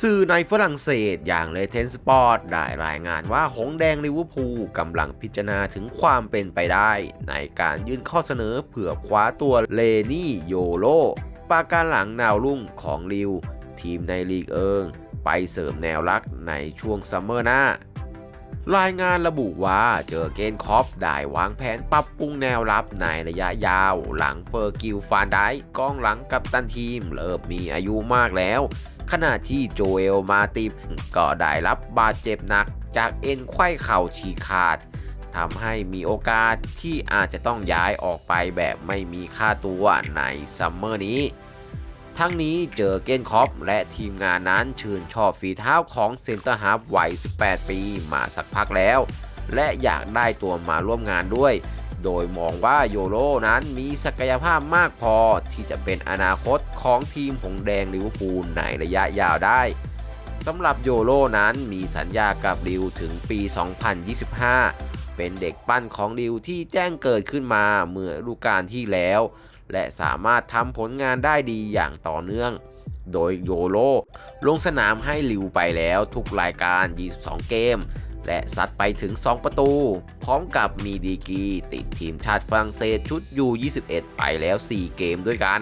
สื่อในฝรั่งเศสอย่างเลเทนสปอร์ตได้รายงานว่าหงแดงลิเวอร์พูลกำลังพิจารณาถึงความเป็นไปได้ ในการยื่นข้อเสนอเผื่อคว้าตัวเลนี่โยโลปราการหลังนาวรุ่งของลิว ทีมในลีกเอิง ไปเสริมแนวรักในช่วงซัมเมอร์หน้า รายงานระบุว่าเจอเกนคอปได้วางแผนปรับปรุงแนวรับในระยะยาว หลังเฟอร์กิลฟานไดค์กองหลังกับตันทีม เริ่มมีอายุมากแล้ว ขณะที่โจเอลมาติฟก็ได้รับบาดเจ็บหนักจากเอ็นไขว้เข่าฉีกขาดทำให้มีโอกาสที่อาจจะต้องย้ายออกไปแบบไม่มีค่าตัวในซัมเมอร์นี้ ทั้งนี้เจอเกนคอปและทีมงานนั้นชื่นชอบฝีเท้าของเซนเตอร์ฮาร์ฟวัย 18 ปีมาสักพักแล้ว และอยากได้ตัวมาร่วมงานด้วย โดยมองว่าโยโรนั้นมีศักยภาพมากพอที่จะเป็นอนาคตของทีมหงแดงลิเวอร์พูลในระยะยาวได้สำหรับโยโรนั้นมีสัญญากับริวถึงปี 2025 เป็นเด็กปั้นของริวที่แจ้งเกิดขึ้นมาเมื่อฤดูกาลที่แล้ว และสามารถทำผลงานได้ดีอย่างต่อเนื่อง โดยโยโรลงสนามให้ลิวไปแล้วทุกรายการ 22 เกม และซัดไปถึง 2 ประตู พร้อมกับมีดีกีติดทีมชาติฝรั่งเศสชุดยู21 ไปแล้ว 4 เกมด้วยกัน